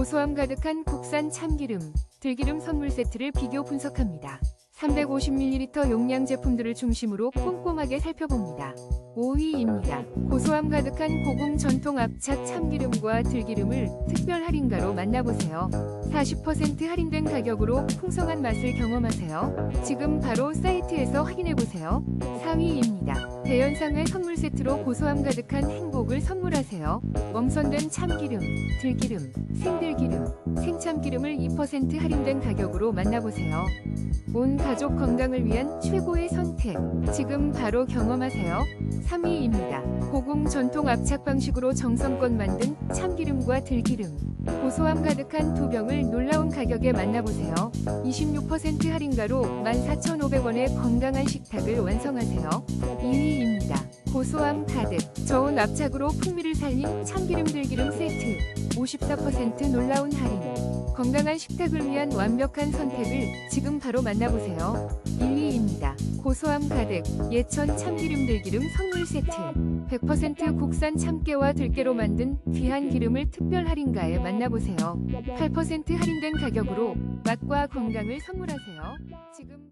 고소함 가득한 국산 참기름, 들기름 선물 세트를 비교 분석합니다. 350ml 용량 제품들을 중심으로 꼼꼼하게 살펴봅니다. 5위입니다. 고소함 가득한 고궁 전통 압착 참기름과 들기름을 특별 할인가로 만나보세요. 40% 할인된 가격으로 풍성한 맛을 경험하세요. 지금 바로 사이트에서 확인해보세요. 4위입니다. 대연상회 선물 세트로 고소함 가득한 행복을 선물하세요. 멈선된 참기름, 들기름, 생들기름, 생 참기름을 2% 할인된 가격으로 만나보세요. 온 가족 건강을 위한 최고의 선택. 지금 바로 경험하세요. 3위입니다. 고궁 전통 압착 방식으로 정성껏 만든 참기름과 들기름. 고소함 가득한 두 병을 놀라운 가격에 만나보세요. 26% 할인가로 14,500원의 건강한 식탁을 완성하세요. 2위입니다. 고소함 가득, 저온 압착으로 풍미를 살린 참기름 들기름 세트. 54% 놀라운 할인. 건강한 식탁을 위한 완벽한 선택을 지금 바로 만나보세요. 1위입니다. 고소함 가득 예천 참기름 들기름 선물 세트 100% 국산 참깨와 들깨로 만든 귀한 기름을 특별 할인가에 만나보세요. 8% 할인된 가격으로 맛과 건강을 선물하세요. 지금